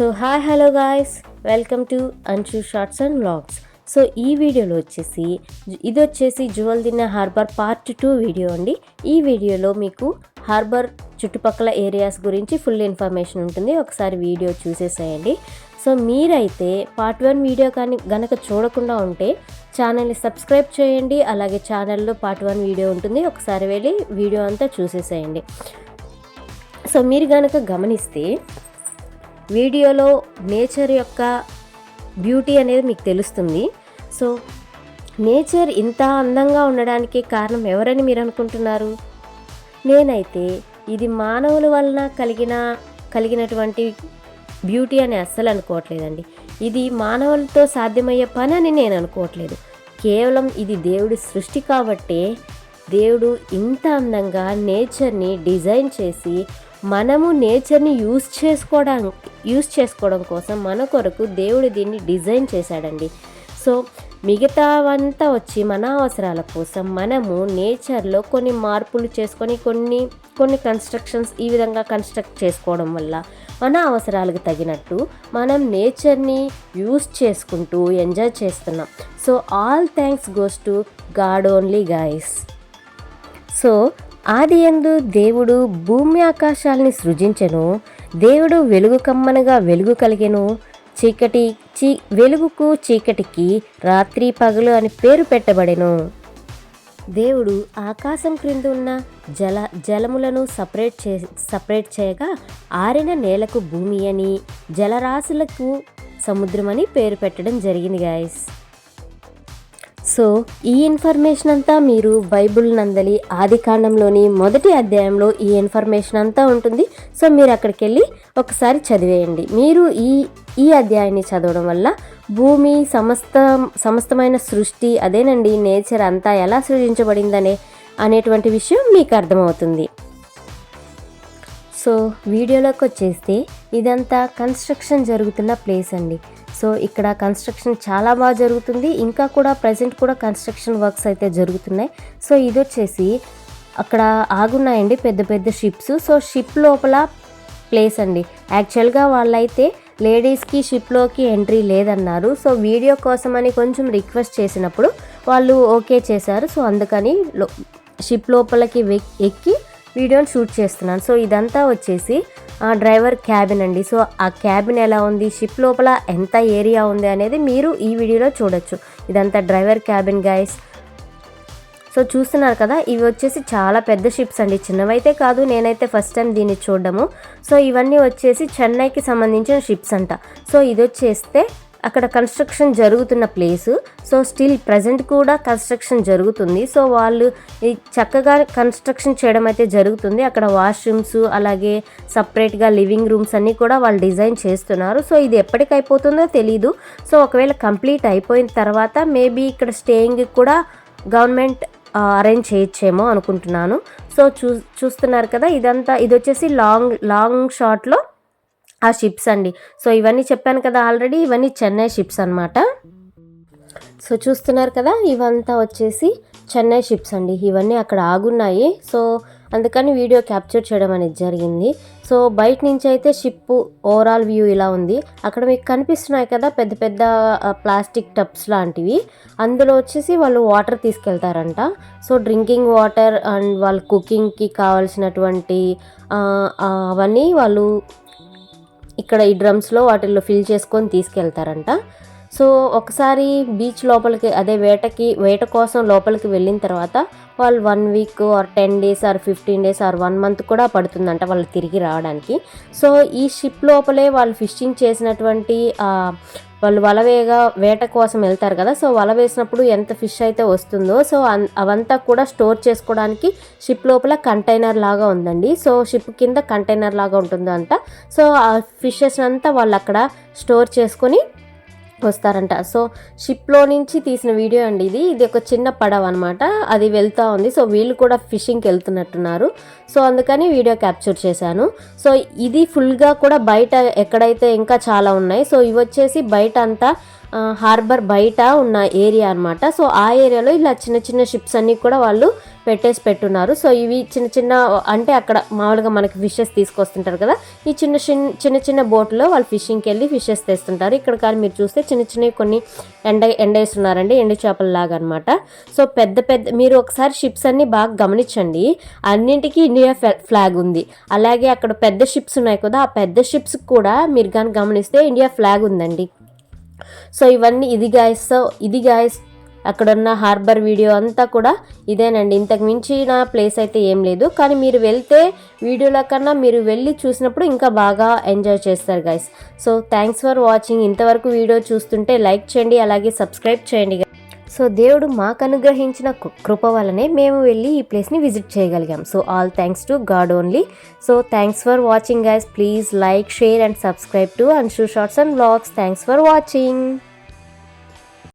So hi hello guys. Welcome to Anchu shorts and vlogs. So ఈ వీడియోలో వచ్చేసి ఇది వచ్చేసి జువల్ దిన్న హార్బర్ పార్ట్ టూ వీడియో అండి. ఈ వీడియోలో మీకు హార్బర్ చుట్టుపక్కల ఏరియాస్ గురించి ఫుల్ ఇన్ఫర్మేషన్ ఉంటుంది. ఒకసారి వీడియో చూసేసేయండి. సో మీరైతే పార్ట్ వన్ వీడియో కానీ గనక చూడకుండా ఉంటే ఛానల్ని సబ్స్క్రైబ్ చేయండి. అలాగే ఛానల్లో పార్ట్ వన్ వీడియో ఉంటుంది. ఒకసారి వెళ్ళి వీడియో అంతా చూసేసేయండి. సో మీరు కనుక గమనిస్తే వీడియోలో నేచర్ యొక్క బ్యూటీ అనేది మీకు తెలుస్తుంది. సో నేచర్ ఇంత అందంగా ఉండడానికి కారణం ఎవరని మీరు అనుకుంటున్నారు? నేనైతే ఇది మానవుల వలన కలిగిన కలిగినటువంటి బ్యూటీ అని అస్సలు అనుకోవట్లేదండి. ఇది మానవులతో సాధ్యమయ్యే పని అని నేను అనుకోవట్లేదు. కేవలం ఇది దేవుడి సృష్టి కాబట్టే దేవుడు ఇంత అందంగా నేచర్ని డిజైన్ చేసి మనము నేచర్ని యూస్ చేసుకోవడం యూస్ చేసుకోవడం కోసం మన కొరకు దేవుడు దీన్ని డిజైన్ చేశాడండి. సో మిగతావంతా వచ్చి మన అవసరాల కోసం మనము నేచర్లో కొన్ని మార్పులు చేసుకొని కొన్ని కొన్ని కన్స్ట్రక్షన్స్ ఈ విధంగా కన్స్ట్రక్ట్ చేసుకోవడం వల్ల మన అవసరాలకు తగినట్టు మనం నేచర్ని యూస్ చేసుకుంటూ ఎంజాయ్ చేస్తున్నాం. So all thanks goes to God only guys so ఆదియందు దేవుడు భూమి ఆకాశాల్ని సృజించెను దేవుడు వెలుగు కమ్మనగా వెలుగు కలిగెను చీకటి చీ వెలుగుకు చీకటికి రాత్రి పగలు అని పేరు పెట్టబడెను. దేవుడు ఆకాశం క్రింద ఉన్న జల జలములను సపరేట్ చే సపరేట్ చేయగా ఆరిన నేలకు భూమి అని జలరాశులకు సముద్రమని పేరు పెట్టడం జరిగింది గాయస్. సో ఈ ఇన్ఫర్మేషన్ అంతా మీరు బైబుల్ నందలి ఆది కాండంలోని మొదటి అధ్యాయంలో ఈ ఇన్ఫర్మేషన్ అంతా ఉంటుంది. సో మీరు అక్కడికి వెళ్ళి ఒకసారి చదివేయండి. మీరు ఈ ఈ అధ్యాయాన్ని చదవడం వల్ల భూమి సమస్త సమస్తమైన సృష్టి అదేనండి నేచర్ అంతా ఎలా సృజించబడిందనే అనేటువంటి విషయం మీకు అర్థమవుతుంది. సో వీడియోలోకి వచ్చేస్తే ఇదంతా కన్స్ట్రక్షన్ జరుగుతున్న ప్లేస్ అండి. సో ఇక్కడ కన్స్ట్రక్షన్ చాలా బాగా జరుగుతుంది. ఇంకా కూడా ప్రజెంట్ కూడా కన్స్ట్రక్షన్ వర్క్స్ అయితే జరుగుతున్నాయి. సో ఇది వచ్చేసి అక్కడ ఆగున్నాయండి పెద్ద పెద్ద షిప్స్ సో షిప్ లోపల ప్లేస్ అండి. యాక్చువల్గా వాళ్ళైతే లేడీస్కి షిప్లోకి ఎంట్రీ లేదన్నారు. సో వీడియో కోసమని కొంచెం రిక్వెస్ట్ చేసినప్పుడు వాళ్ళు ఓకే చేశారు. సో అందుకని షిప్ లోపలికి వెక్- ఎక్కి వీడియోని షూట్ చేస్తున్నాను. సో ఇదంతా వచ్చేసి ఆ డ్రైవర్ క్యాబిన్ అండి. సో ఆ క్యాబిన్ ఎలా ఉంది? షిప్ లోపల ఎంత ఏరియా ఉంది అనేది మీరు ఈ వీడియోలో చూడొచ్చు. ఇదంతా డ్రైవర్ క్యాబిన్ గైస్ సో చూస్తున్నారు కదా ఇవి వచ్చేసి చాలా పెద్ద షిప్స్ అండి. చిన్నవైతే కాదు నేనైతే ఫస్ట్ టైం దీన్ని చూడడము. సో ఇవన్నీ వచ్చేసి చెన్నైకి సంబంధించిన షిప్స్ అంట. సో ఇది వచ్చేస్తే అక్కడ కన్స్ట్రక్షన్ జరుగుతున్న ప్లేసు. సో స్టిల్ ప్రజెంట్ కూడా కన్స్ట్రక్షన్ జరుగుతుంది. సో వాళ్ళు ఈ చక్కగా కన్స్ట్రక్షన్ చేయడం అయితే జరుగుతుంది. అక్కడ వాష్రూమ్స్ అలాగే సపరేట్గా లివింగ్ రూమ్స్ అన్నీ కూడా వాళ్ళు డిజైన్ చేస్తున్నారు. సో ఇది ఎప్పటికి అయిపోతుందో తెలీదు. సో ఒకవేళ కంప్లీట్ అయిపోయిన తర్వాత మేబీ ఇక్కడ స్టేయింగ్ కూడా గవర్నమెంట్ అరేంజ్ చేయొచ్చేమో అనుకుంటున్నాను. సో చూ చూస్తున్నారు కదా ఇదంతా ఇది వచ్చేసి లాంగ్ లాంగ్ షాట్లో ఆ షిప్స్ అండి. సో ఇవన్నీ చెప్పాను కదా ఆల్రెడీ ఇవన్నీ చెన్నై షిప్స్ అన్నమాట. సో చూస్తున్నారు కదా ఇవంతా వచ్చేసి చెన్నై షిప్స్ అండి. ఇవన్నీ అక్కడ ఆగున్నాయి. సో అందుకని వీడియో క్యాప్చర్ చేయడం అనేది జరిగింది. సో బయట నుంచి అయితే షిప్ ఓవరాల్ వ్యూ ఇలా ఉంది. అక్కడ మీకు కనిపిస్తున్నాయి కదా పెద్ద పెద్ద ప్లాస్టిక్ టబ్స్ లాంటివి. అందులో వచ్చేసి వాళ్ళు వాటర్ తీసుకెళ్తారంట. సో డ్రింకింగ్ వాటర్ అండ్ వాళ్ళ కుకింగ్కి కావాల్సినటువంటి అవన్నీ వాళ్ళు ఇక్కడ ఈ డ్రమ్స్లో వాటిల్లో ఫిల్ చేసుకొని తీసుకెళ్తారంట. సో ఒకసారి బీచ్ లోపలికి అదే వేటకి వేట కోసం లోపలికి వెళ్ళిన తర్వాత వాళ్ళు one week or ten days or fifteen days or one month కూడా పడుతుందంట వాళ్ళు తిరిగి రావడానికి. సో ఈ షిప్ లోపలే వాళ్ళు ఫిషింగ్ చేసినటువంటి వాళ్ళు వల వేగా వేట కోసం వెళ్తారు కదా. సో వల వేసినప్పుడు ఎంత ఫిష్ అయితే వస్తుందో సో అవంతా కూడా స్టోర్ చేసుకోవడానికి షిప్ లోపల కంటైనర్ లాగా ఉందండి. సో షిప్ కింద కంటైనర్ లాగా ఉంటుందంట. సో ఆ ఫిషెస్ అంతా వాళ్ళు అక్కడ స్టోర్ చేసుకొని వస్తారంట. సో షిప్లో నుంచి తీసిన వీడియో అండి ఇది. ఇది ఒక చిన్న పడవ అనమాట అది వెళ్తూ ఉంది. సో వీళ్ళు కూడా ఫిషింగ్కి వెళ్తున్నట్టున్నారు. సో అందుకని వీడియో క్యాప్చర్ చేశాను. సో ఇది ఫుల్గా కూడా బయట ఎక్కడైతే ఇంకా చాలా ఉన్నాయి. సో ఇవి వచ్చేసి బయట అంతా హార్బర్ బయట ఉన్న ఏరియా అన్నమాట. సో ఆ ఏరియాలో ఇలా చిన్న చిన్న షిప్స్ అన్నీ కూడా వాళ్ళు పెట్టేసి పెట్టున్నారు. సో ఇవి చిన్న చిన్న అంటే అక్కడ మామూలుగా మనకి ఫిషెస్ తీసుకొస్తుంటారు కదా ఈ చిన్న చిన్న చిన్న చిన్న బోట్లో వాళ్ళు ఫిషింగ్కి వెళ్ళి ఫిషెస్ తెస్తుంటారు. ఇక్కడ కానీ మీరు చూస్తే చిన్న చిన్నవి కొన్ని ఎండ ఎండేస్తున్నారండి ఎండు చేపల లాగా అనమాట సో పెద్ద పెద్ద మీరు ఒకసారి షిప్స్ అన్ని బాగా గమనించండి. అన్నింటికీ ఇండియా ఫ్లాగ్ ఉంది. అలాగే అక్కడ పెద్ద షిప్స్ ఉన్నాయి కదా ఆ పెద్ద షిప్స్ కూడా మీరు కానీ గమనిస్తే ఇండియా ఫ్లాగ్ ఉందండి. సో ఇవన్నీ ఇది గాయస్ సో ఇది గాయస్ అక్కడున్న హార్బర్ వీడియో అంతా కూడా ఇదేనండి. ఇంతకు మించిన ప్లేస్ అయితే ఏం లేదు. కానీ మీరు వెళ్తే వీడియోల కన్నా మీరు వెళ్ళి చూసినప్పుడు ఇంకా బాగా ఎంజాయ్ చేస్తారు guys so thanks for watching ఇంతవరకు వీడియో చూస్తుంటే లైక్ చేయండి అలాగే సబ్స్క్రైబ్ చేయండి. సో దేవుడు మాకు అనుగ్రహించిన కృ- కృప వల్లనే మేము వెళ్ళి ఈ ప్లేస్ని విజిట్ చేయగలిగాం. So all thanks to God only so thanks for watching guys please like share and subscribe to and shoe shorts and vlogs thanks for watching